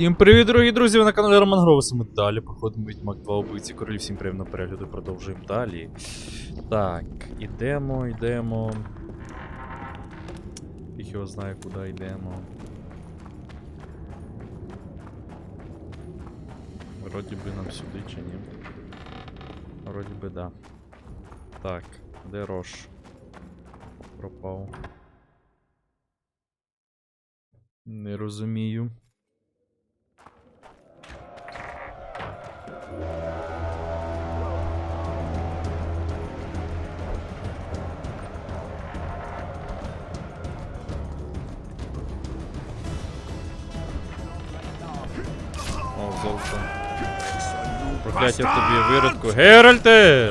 Всім привіт, дорогі друзі! Ви на каналі Роман Гровес. Ми далі проходимо Відьмак 2 убивці королів. Всім приємного перегляду, продовжуємо далі. Так, ідемо, йдемо. Їх його знає, куди йдемо. Вроді би нам сюди чи ні. Вроді би да. Так, де Рош? Пропав. Не розумію. О, золото. Прокляття тобі виродку. Геральте!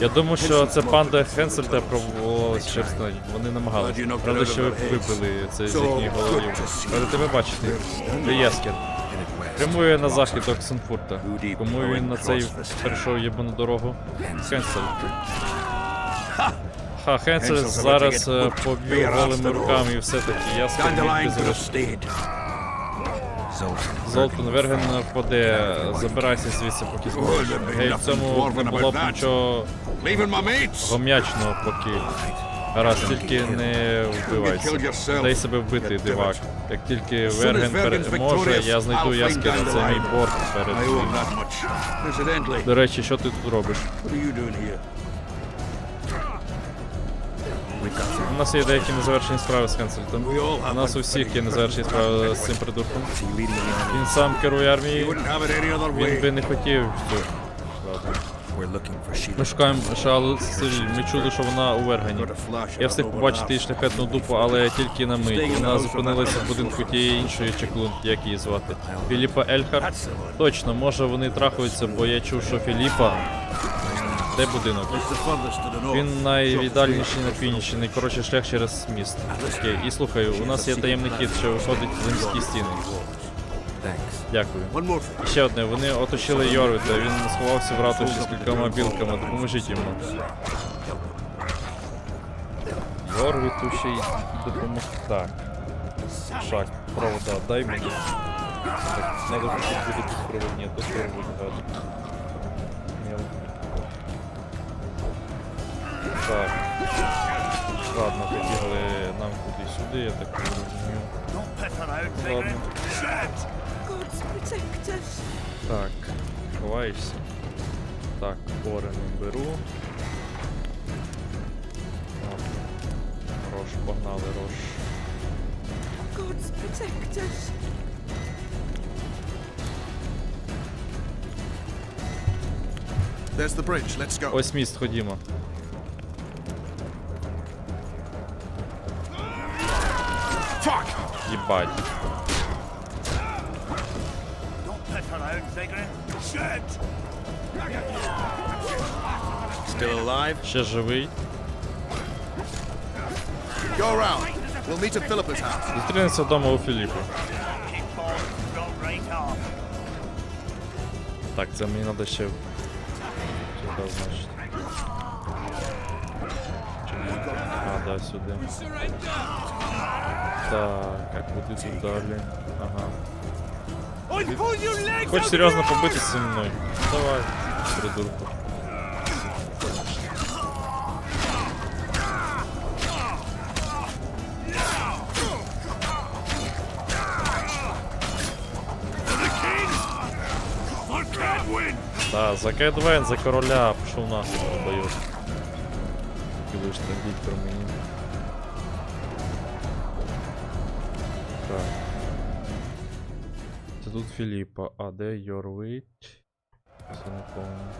Я думаю, що це панда Хенсельта проводилась через на- Вони намагалися. Правда, що ви вибили це з їхніх головів. Але тебе бачите. Ти Яскер. Прямує на захід до Оксенфурта. Кому він на цей перейшов єбану дорогу? Хенсель. Ха, Хенсель зараз е, поб'ю голими руками і все таки. Яскер міг Dandelion би could have залишити. stayed. Золтан Верген впаде, забирайся звідси, поки зможеш. Гей, в цьому не було б нічого гом'ячного поки. Гаразд, тільки не вбивайся. Дай себе вбити, дивак. Як тільки Верген переможе, я знайду Яскера, це мій борт перед ним. До речі, що ти тут робиш? У нас є деякі незавершені справи з Хенсельтом. У нас у всіх є незавершені справи з цим придурком. Він сам керує армією. Він би не хотів. Ладно. Ми шукаємо Шалу Сиріль. Ми чули, що вона у Вергені. Flash. Я встиг побачити її шляхетну дупу, але тільки на мить. Вона зупинилася в будинку тієї іншої чеклун, як її звати. Філіпа Ельхар. Точно, може вони трахаються, бо я чув, що Філіпа. Де будинок? Він найвіддальніший на північі, найкоротший шлях через міст. Окей, і слухай, у нас є таємний хід, що виходить за міські стіни. Дякую. Ще одне, вони оточили Йорвіта, він сховався в ратуші з кількома білками, допоможіть йому. Йорвіту ще й допомогти. Так. Шаг, провода, дай мені. Так, надо тут буде підпровод, ні, тут провод, так. Ладно, побігли нам куди-сюди, я так розумію. Ладно. Protect us. Так, ховаєшся. Так, ори не беру. Так. Рош, погнали, рош. Gods protect us. There's the bridge. Let's go. Ось міст, ходімо. Fuck! Їбать. Still alive? Ще живий. Go around. We'll meet at Philippa's house. Зустрінемося вдома у Філіпа. Так, це мені треба ще. Сюди, значить. А, да, сюди. Так, а куди тут далі? Ага. Хочеш серйозно побитися зі мною? Давай, придурку. Да, за Кедвен, за короля, пішов нахуй, долбойоб. Кидуєш там Віктор мені. Так. Це тут Філіпа, а де Йорвейт? Це не помню.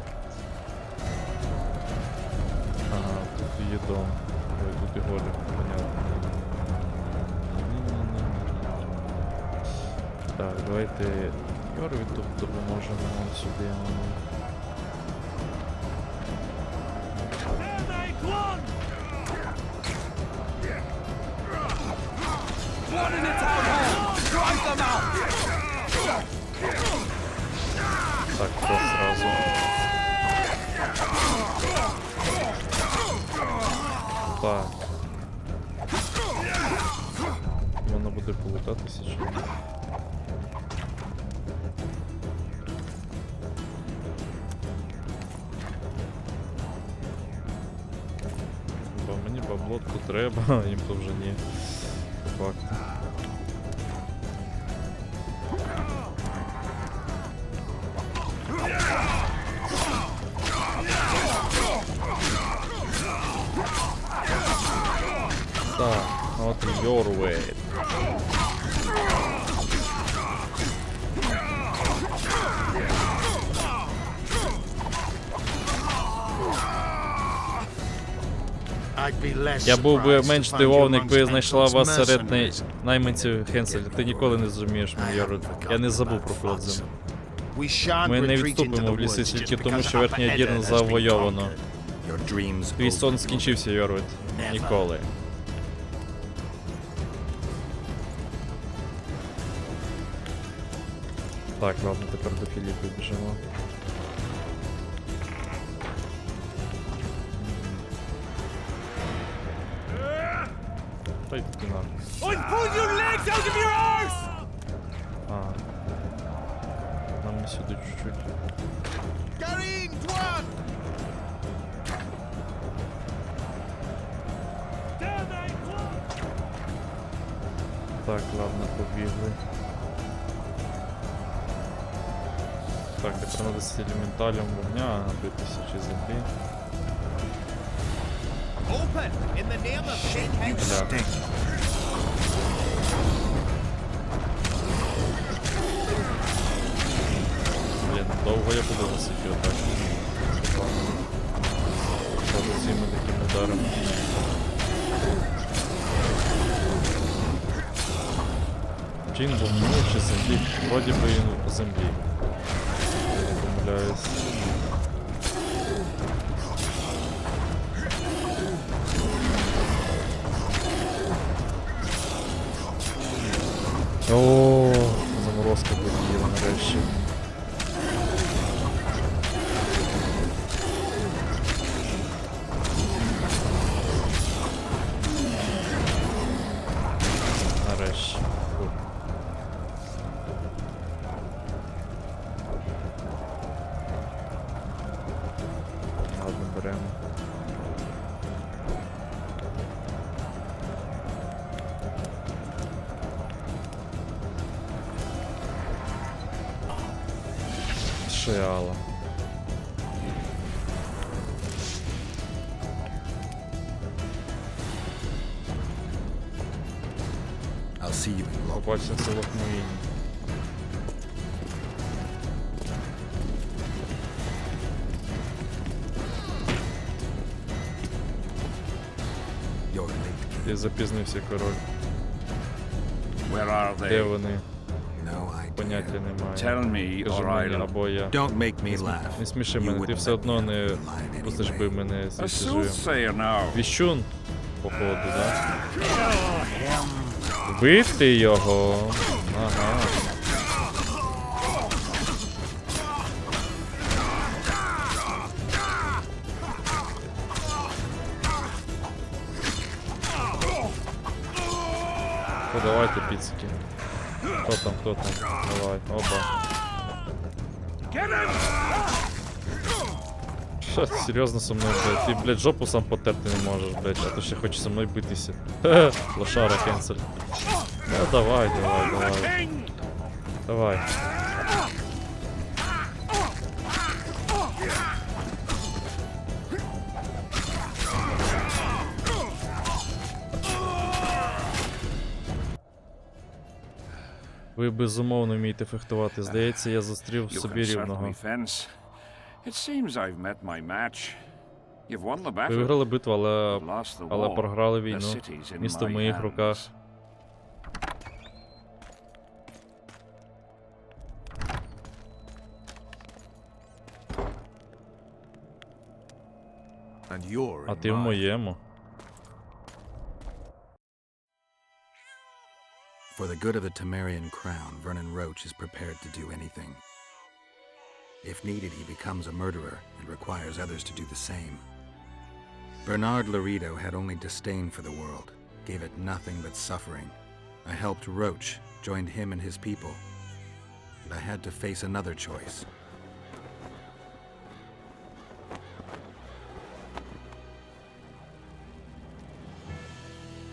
Ага, тут є дом. Ой, тут і голі, понятно. Так, давайте Йорвіту допоможемо вон сюди. ну. Так, то сразу. Так. Воно буде полутатися чи ні? Бо мені бабло то треба, їм то вже ні. По your way. Я був би менш здивований, якби я знайшла вас серед най... найманців Хенселя. Ти ніколи не зрозумієш, мій. Я не забув про Флотзем. Ми не відступимо в ліси тільки тому, що верхня дірна завойовано. Твій сон скінчився, Йорвит. Ніколи. Так, ладно, тепер до Філіппи біжимо. Та й ти нахуй. А. Нам і сюди чуть-чуть. Karin, Tuan! Так, ладно, побігли. Так, тепер треба з елементалем вогня битися чи землі. Бля. Блін, довго я буду носити отак. Сразу цими такими ударами. Був ну, чи землі? Вроді би землі. Я не Lok. Побачимося в Лохмаїні. Я запізнився, король. Де вони? Поняття немає. Tell me, Скажи or мені, I'll... або я. Don't make me laugh. Не сміши мене, ти все одно не пустиш би мене A звідси живим. soothsayer now. Віщун, походу, да? Вбити його. Ага. Ну давайте піцики. Хто там, хто там? Давай, опа. Що, серйозно со мною, блядь? Ти, блядь, жопу сам потерти не можеш, блядь, а то ще хочеш со мною битися. Хе-хе, лошара кенсель. Ну давай, давай, давай. Давай. Ви безумовно вмієте фехтувати. Здається, я зустрів собі рівного. Ви виграли битву, але, але програли війну. Місто в моїх руках. А ти в моєму. For the good of the Temerian crown, Vernon Roach is prepared to do anything. If needed, he becomes a murderer and requires others to do the same. Bernard Laredo had only disdain for the world, gave it nothing but suffering. I helped Roach, joined him and his people. And I had to face another choice.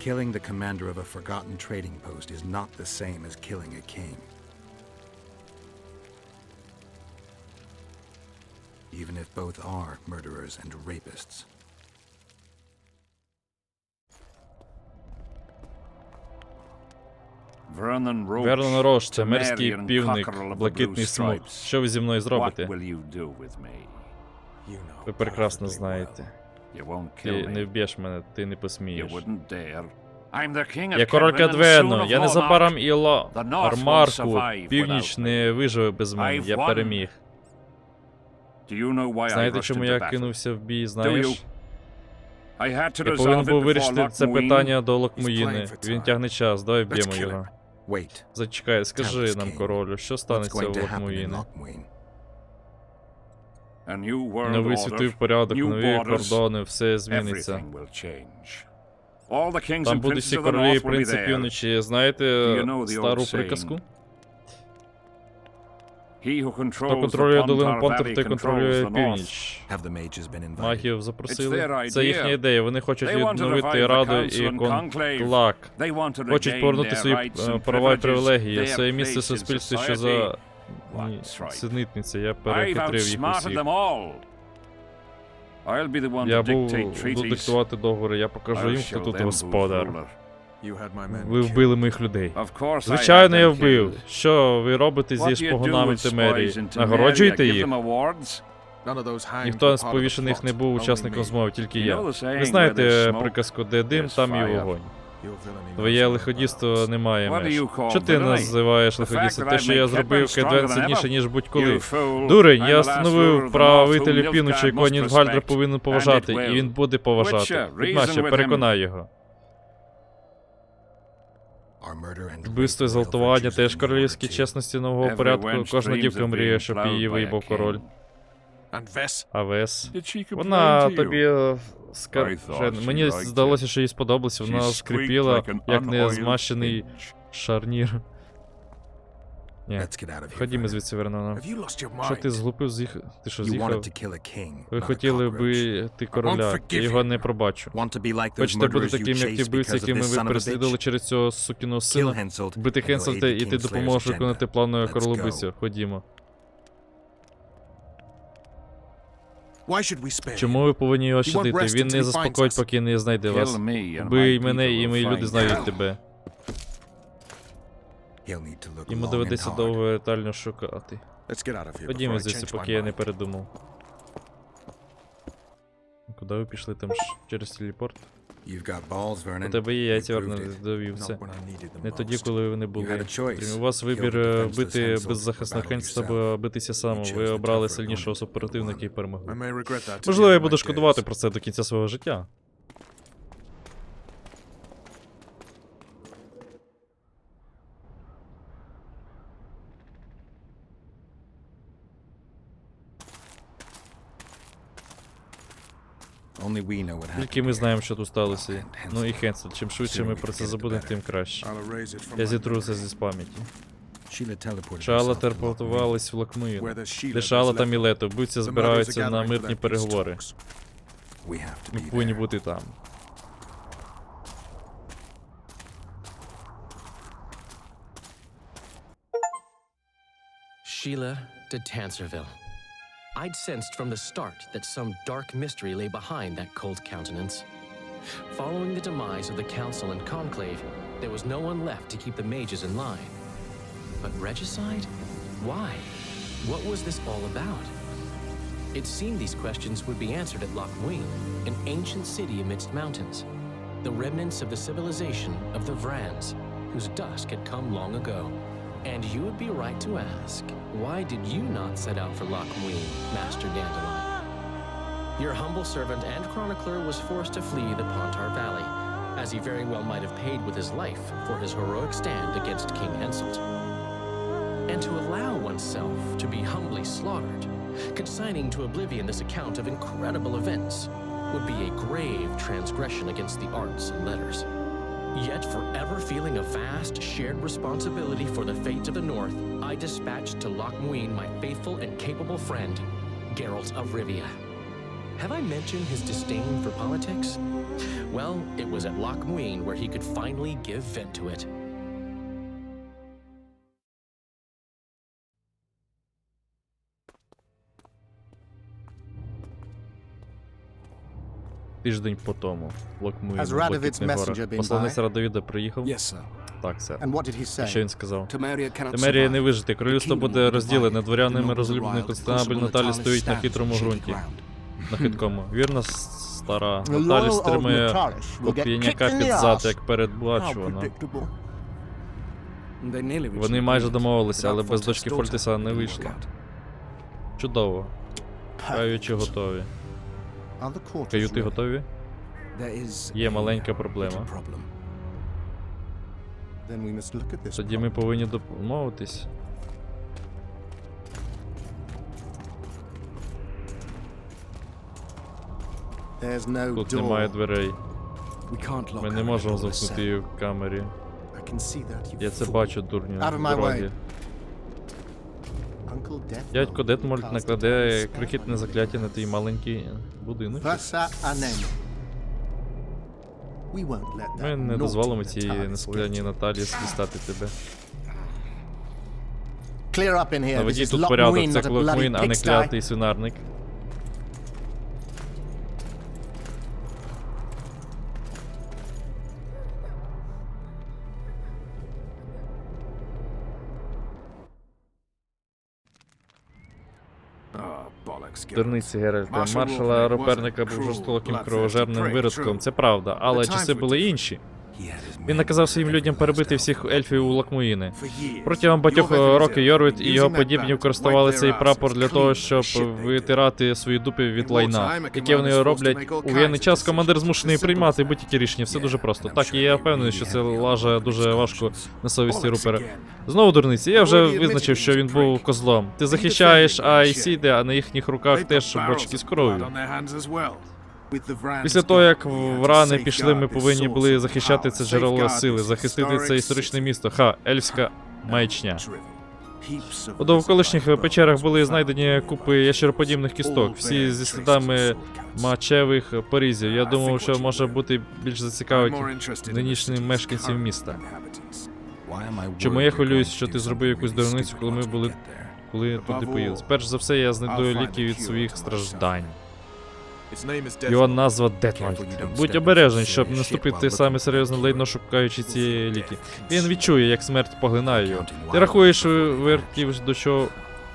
Killing the commander of a forgotten trading post is not the same as killing a king. Even if both are murderers and rapists. Vernon Roach. Вернон Рош, це мерзкий Temerian півник, cockerel of the блакитний Blue смуг. Stripes. Що ви зі мною What зробите? will you do with me? You know Ви прекрасно perfectly знаєте. You won't Ти kill не вб'єш мене, ти не You посмієш. wouldn't dare. I'm the king of Я король and soon Кадвену, of я незабаром і Ла... The North won't Армарку. survive Північ without не виживе без мене, I've я won. переміг. Do you know why I Знаєте, rushed чому into я battle? кинувся в бій, you? знаєш? I had to Я повинен resolve був вирішити це питання до Локмуїни. Він тягне час, давай вб'ємо kill його. him. Wait. Зачекай, скажи us, нам, King, королю, що What's станеться going у to happen in Локмуїни? Lockmuin? A new world Новий order, світовий порядок, new нові borders, кордони, все зміниться. everything will change. All the kings Там and будуть princes всі of the королі і north will be принци there. півночі. Знаєте you know the стару приказку? He who Хто controls контролює долину Понтер, той controls контролює the north. північ. Have the mages been invited? Магів запросили. their Це їхня idea. ідея. Вони хочуть They want to відновити revive the раду council і and conclave. конклак. They want to Хочуть повернути their свої rights е, and права і привілегії, their своє місце в суспільстві, що за. Ні, сиднитниця. Я перехитрив їх усіх. Я буду диктувати договори, я покажу їм, хто тут господар. Ви вбили моїх людей. Звичайно, я вбив. Що ви робите зі шпигунами Темерії? Нагороджуєте їх? Ніхто з повішених не був учасником змови, тільки я. Ви знаєте приказку, де дим, там і вогонь. Твоє лиходійство немає меж. Що ти називаєш лиходійством? Те, що я зробив Кедвен сильніше, ніж будь-коли. Дурень, я встановив правителю півночі, якого must повинен поважати, і він буде поважати. Him. переконай його. Вбивство і зґвалтування теж королівські чесності нового порядку. Кожна дівка мріє, щоб її by король. King. And А Вес? Did she complain Вона тобі скаже. Мені здалося, що їй сподобалося. Вона скрипіла, як не змащений шарнір. Ні. Ходімо звідси, Вернона. Що ти зглупив з'їх... Ти що з'їхав? Ви хотіли би ти короля. Я його не пробачу. Хочете бути таким, як ті вбивці, якими ви переслідували через цього сукіного сина? Бити Хенселта, і ти допоможеш виконати плану Let's Ходімо. Чому ви повинні його щадити? Він не заспокоїть, поки не знайде вас. Бий мене, і мої люди знають тебе. He'll need to look Йому доведеться довго і ретельно шукати. Let's get out Ходімо звідси, поки я не передумав. Куди ви пішли там ж через телепорт? У тебе є яйця, Вернер довів це. Не тоді, коли вони були. У вас вибір бити беззахисних battle або битися само. Ви обрали сильнішого супротивника і перемогли. Можливо, я буду шкодувати про це до кінця свого життя. Тільки ми знаємо, що тут сталося. Ну і. Хенсел, чим швидше ми про це забудемо, тим краще. Я зітру це зі пам'яті. Шала телепортувались в Лакмию. Де Шала та. Мілето, are збираються на мирні переговори. Ми повинні бути там. Sheila de Tanserville. I'd sensed from the start that some dark mystery lay behind that cold countenance. Following the demise of the Council and Conclave, there was no one left to keep the mages in line. But regicide? Why? What was this all about? It seemed these questions would be answered at Loch an ancient city amidst mountains, the remnants of the civilization of the Vrans, whose dusk had come long ago. And you would be right to ask, why did you not set out for Loch Muin, Master Dandelion? Your humble servant and chronicler was forced to flee the Pontar Valley, as he very well might have paid with his life for his heroic stand against King Henselt. And to allow oneself to be humbly slaughtered, consigning to oblivion this account of incredible events, would be a grave transgression against the arts and letters. Yet, forever feeling a vast, shared responsibility for the fate of the North, I dispatched to Loch Muin my faithful and capable friend, Geralt of Rivia. Have I mentioned his disdain for politics? Well, it was at Loch Muin where he could finally give vent to it. Тиждень по тому. Горах. Посланець? Радовіда приїхав? Yes, sir. Так, сер. And what did he І Що він сказав? Темерія не вижити, королівство буде розділене, дворянами розлюблений Ryle, Наталі стоїть на хитрому ґрунті. На хиткому. Вірна стара. Наталі стримує коп'яняка під зад, як передбачувано. predictable. They nearly reached Вони майже домовилися, але без дочки Фольтеса не вийшло. Чудово. Каючі готові. Каюти готові? Є маленька проблема. Тоді ми повинні домовитись. No Тут немає дверей. Ми не можемо замкнути її в камері. Я це бачу, дурню. Out Дядько Детмольд накладе крихітне закляття на твій маленький будинок. Ми не дозволимо цій get. Наталі спістати тебе. Наведіть тут порядок, це Клокмуін, а не клятий свинарник. Дурниці Геральта. Маршала Роперника був жорстоким кровожерним виродком. Це правда, але часи були інші. Він наказав своїм людям перебити всіх ельфів у Лакмуїни. Протягом багатьох років Йорвіт і його подібні використовували цей прапор для того, щоб витирати свої дупи від лайна, яке вони роблять у воєнний час. Командир змушений приймати будь-які рішення. Все дуже просто. Так, і я впевнений, що це лаже дуже важко на совісті Рупера. Знову дурниці, я вже визначив, що він був козлом. Ти захищаєш defended me, Айсіде, а на їхніх руках теж бочки з кров'ю. Після того, як gone, we had в to рани пішли, ми повинні були захищати це джерело сили, захистити це історичне місто. Ха, ельфська маячня. У довколишніх печерах були знайдені купи ящероподібних кісток, всі зі слідами мачевих порізів. Я думав, що може бути більш зацікавить нинішніх мешканців міста. Чому я хвилююсь, що ти зробив якусь дурницю, коли ми були коли туди all, поїхали. Перш за все, я знайду ліки від своїх страждань. Its name is Його назва don't Будь обережний, щоб не наступити саме лайно, cure. шукаючи ці ліки. Він відчує, як смерть поглинає його. Ти рахуєш before вертів до чого.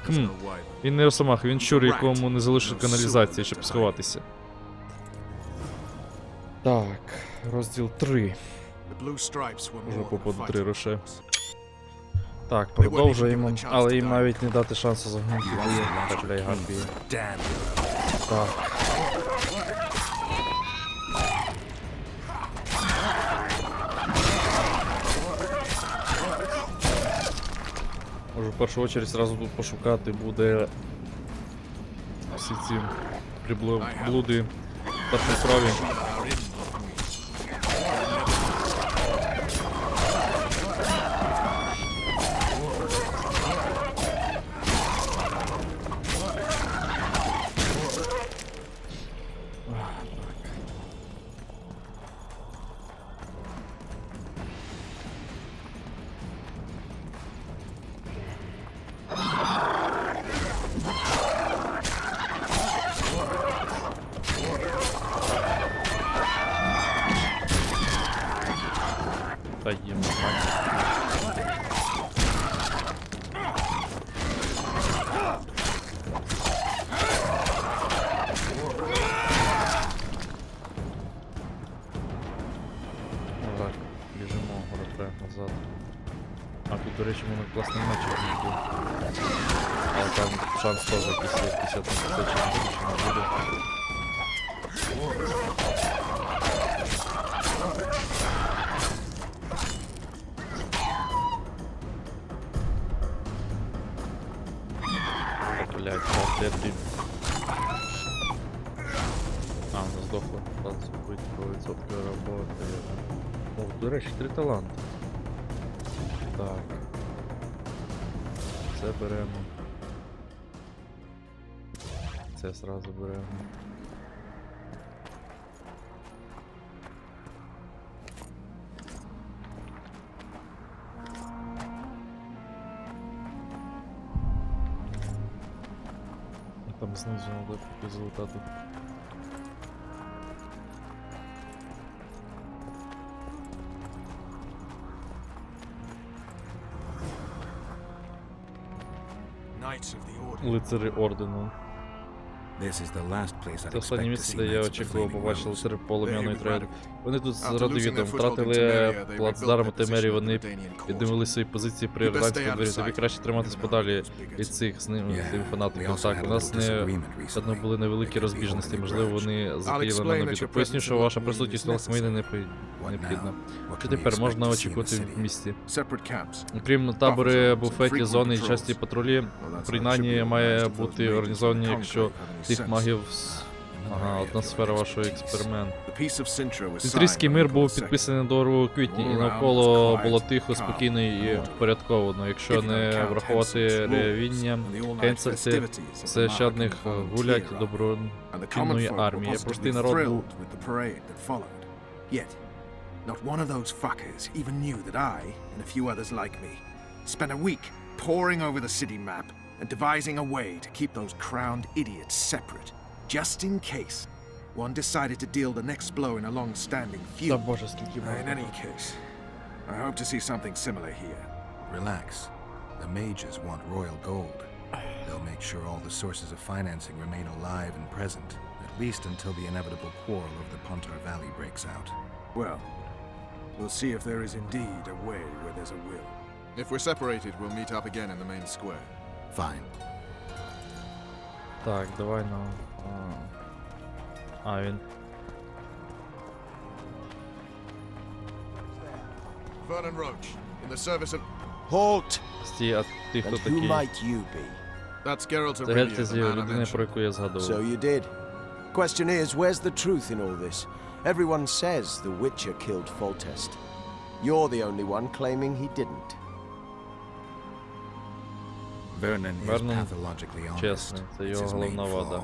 Хм, він не росомах, він щур, якому не залишить каналізації, щоб сховатися. Так, розділ 3. The blue stripes Вже more по than по a три fighting роше. Так, продовжуємо, але їм навіть не дати шансу загнути You Можу в першу чергу зразу тут пошукати буде всі ці приблуди в першій Та Блять, терпі. А, вона здохла. Надо быть про відсотки роботи. О, до речі, три таланти. Так. Це беремо. Це сразу беремо. Треба поки залутати. Лицари ордену. Це останнє місце, де я очікував Rose. лицарів полум'яної троянди. Вони тут заради in втратили плацдарм Темері, вони піднімали свої позиції при ірландській дворі. Тобі краще триматись подалі від цих з ними тим фанатиків. Так, у нас не Одно були невеликі розбіжності, можливо, вони затіяли that набіду. Поясню, що ваша присутність у Лахмейні не необхідна. Що тепер можна очікувати в місті? Окрім табори, буфеті, зони і часті патрулі, принаймні має бути організовані, якщо тих магів Ага, area of одна your сфера вашого експерименту. Signed мир був April 2nd. підписаний до у квітні, і навколо було тихо, спокійно і впорядковано. Якщо не врахувати ревіння, and volunteer гулять army. добро And the чинної common folk were армії. Простий народ був not one of those fuckers even knew that I, and a few others like me, spent a week poring over the city map and devising a way to keep those crowned idiots separate, just in case one decided to deal the next blow in a long-standing feud. Uh, in any case, I hope to see something similar here. Relax. The mages want royal gold. They'll make sure all the sources of financing remain alive and present, at least until the inevitable quarrel over the Pontar Valley breaks out. Well, we'll see if there is indeed a way where there's a will. If we're separated, we'll meet up again in the main square. Fine. Так, давай на. А, а він. Vernon Roach, in the service of. Halt! Стій, а ти хто And who такий? might you be? That's Geralt Це of Rivia, Гельта the зі man I людини, mentioned. про яку я згадував. So you did. Question is, where's the truth in all this? Everyone says the Witcher killed Foltest. You're the only one claiming he didn't. Vernon is Vernon pathologically honest. чесний, це It's його his головна main вада. flaw.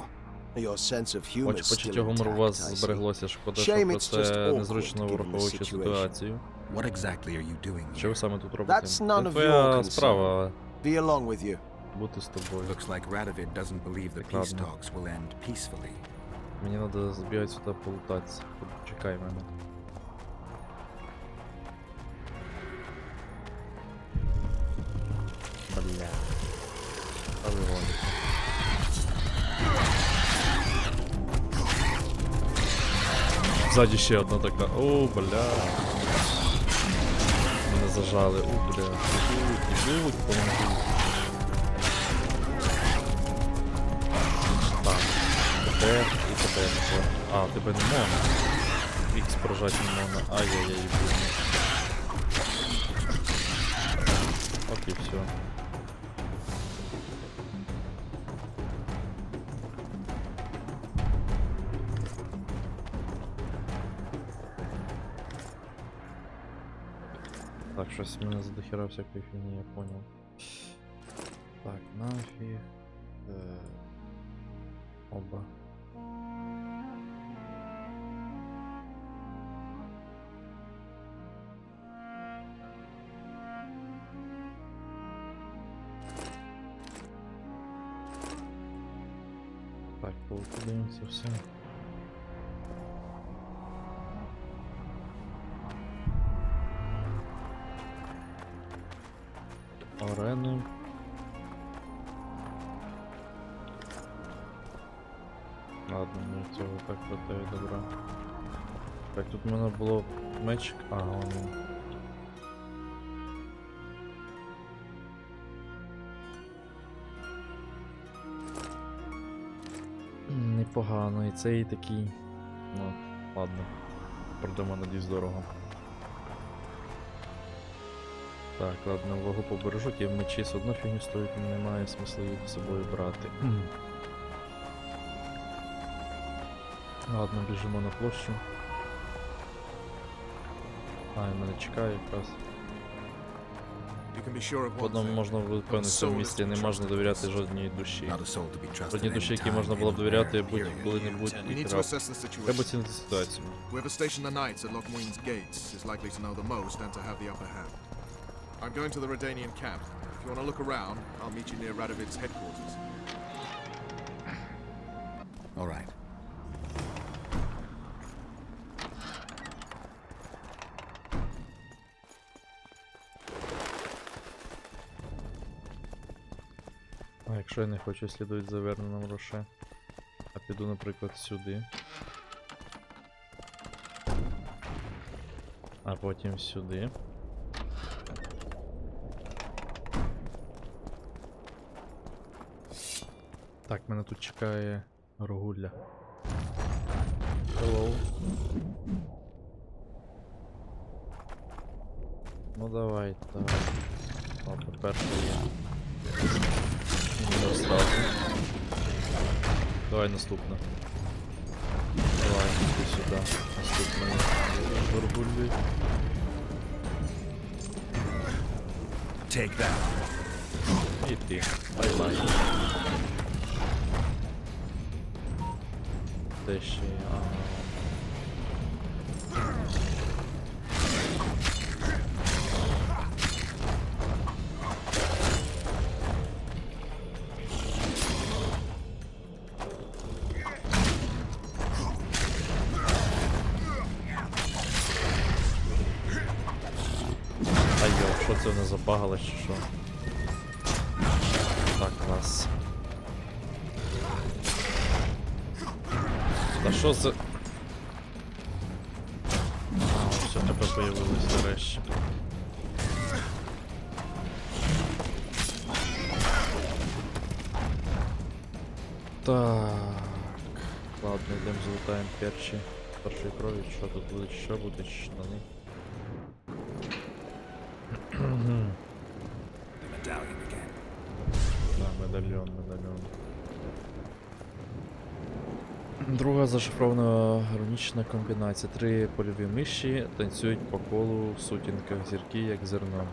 Your sense of humor Хоч is почуття still гумору у intact, вас I see. збереглося, шкода, що Shame про it's just це awkward незручно given the враховуючи situation. ситуацію. What exactly are you doing Що ви here? саме тут робите? That's none Це of твоя your concern. справа Be along with you. бути з тобою. Looks like Radovid doesn't believe the Так, peace ладно. talks will end peacefully. Мені треба збігати сюди полутатися. Чекай мене. Ззаді ще одна така. О, бля. Мене зажали. О, бля. Ідуть, ідуть, помогуть. Так. Тебе і тебе не. А, тебе не можна. Ікс прожати не можна. Ай-яй-яй, блін. І все. щось в мене задохера всякої фігні, я понял. Так, нафіг. Е, Оба. Так, подивимося все. Мені цього так хватає добра. Так, тут в мене було меч. А, он. Непогано, і цей такий. Ну, ладно. Пройдемо надіюсь дорого. Так, ладно, вагу побережу, ті мечі все одно фігню стоїть, немає смислу їх з собою брати. Ладно, біжимо на площу. А, він мене чекає якраз. В одному можна впевнений, в місті не можна довіряти жодній душі. Жодній душі, time, можна було б довіряти будь-коли-небудь і Треба оцінити ситуацію. I'm going to the Redanian camp. If you want to look around, I'll meet you near Radovid's headquarters. All right. Якщо я не хочу слідувати за Верноном Роше, а піду, наприклад, сюди. А потім сюди. Так, мене тут чекає Рогулля. Hello. Ну давай, давай. О, по-перше є. Недостатньо. Давай наступне. Давай, іди сюди. Наступне. Бургулі. Take that. І ти. Бай-бай. Де ще? Крові, що що штани. Да, медальйон, медальйон. Друга зашифрована іронічна комбінація. Три польові миші танцюють по колу в сутінках зірки, як зерно.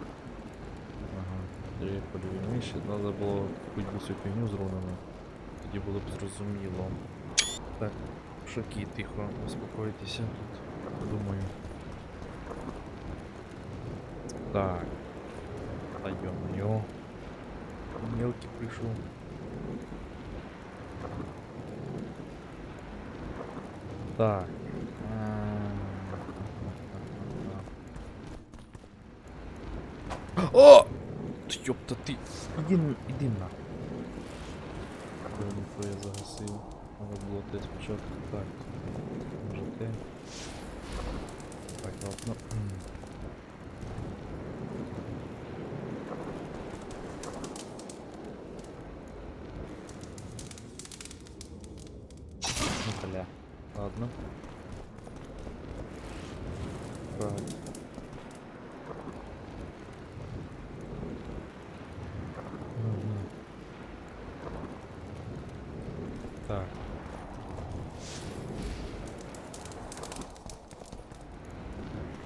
Ага, три польові миші. Треба було будь цю фігню з рунами. Тоді було б зрозуміло. Так, шокі, тихо, успокойтеся тут. Думаю. Так. Та ё-моё. Мелкий пришел. Так. О! Ёпта ты. Иди, ну, иди на. Блин, то я загасив. Надо було те спочатку. Так. Може те. Так, ладно. Ну, бля. Ладно. Так. Мгм. Так.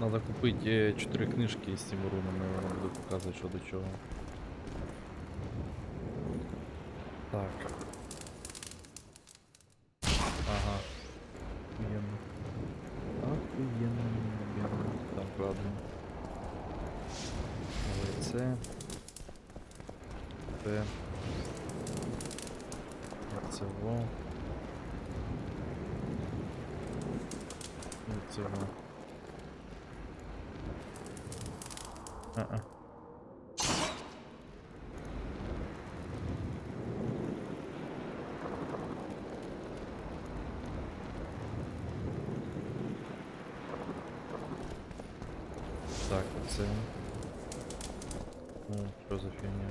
Надо купити 4 книжки з цими рунами, воно буде показувати, що до чого. Так. Ага. Охуенно. Охуенно, охуенно. Так, ладно. Але це. Це. Це во. Це во. А-а. Так, це. Ну, що за фігня?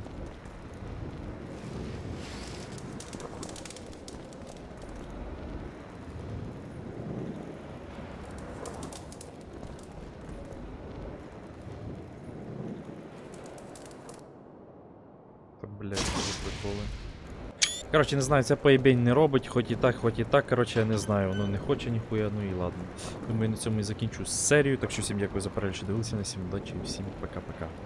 Приколи. Коротше, не знаю, це поєбень не робить, хоч і так, хоч і так. Коротше, я не знаю, воно не хоче ніхуя, ну і ладно. Думаю, на цьому і закінчу серію. Так що всім дякую за перегляд, що дивилися на всім удачі і всім пока-пока.